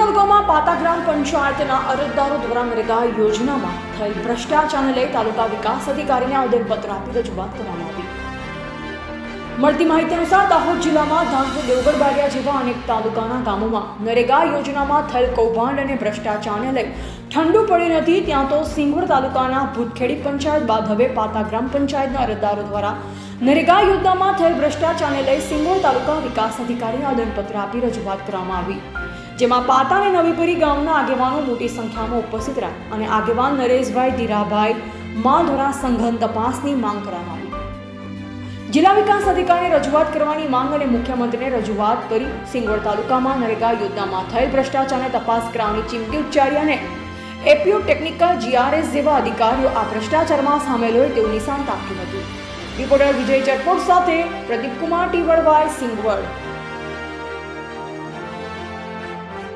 તાલુકામાં પાતા ગ્રામ પંચાયતના અરજદારો દ્વારા નરેગા યોજનામાં થયેલ ભ્રષ્ટાચારને લઈ તાલુકા વિકાસ અધિકારીને આવેદનપત્ર આપી રજૂઆત કરવામાં આવી. મળતી માહિતી અનુસાર દાહોદ જિલ્લામાં ધાનપુર દેવગઢ બારિયા જેવા અનેક તાલુકાના ગામોમાં નરેગા યોજનામાં થયેલ કૌભાંડ અને ભ્રષ્ટાચારને લઈ ઠંડુ પડી નથી, ત્યાં તો સિંગુર તાલુકાના ભૂતખેડી પંચાયત બાદ હવે પાતા ગ્રામ પંચાયતના અરજદારો દ્વારા નરેગા યોજનામાં થયેલ ભ્રષ્ટાચારને લઈ સિંગુર તાલુકા વિકાસ અધિકારીને આવેદનપત્ર આપી રજૂઆત કરવામાં આવી. જેમાં પાતા અને નવીપુરી ગામના આગેવાનો મોટી સંખ્યામાં ઉપસ્થિત રહ્યા અને આગેવાન નરેશભાઈ ધીરાભાઈ માધોરા સંઘન તપાસની માંગ કરવામાં આવી. જિલ્લા વિકાસ અધિકારીને રજૂઆત કરવાની માંગ અને મુખ્યમંત્રીને રજૂઆત કરી સિંગવડ તાલુકામાં નરેગા યોજનામાં થયેલ ભ્રષ્ટાચારને તપાસ કરાવવાની ચીમકી ઉચ્ચારી અને એપીઓ ટેકનિકલ જીઆરએસ જેવા અધિકારીઓ આ ભ્રષ્ટાચારમાં સામેલ હોય તેવું નિશાન તાક્યું હતું. રિપોર્ટર વિજય ચટપોટ સાથે પ્રદીપ કુમાર ટીવડવાય સિંગવડ.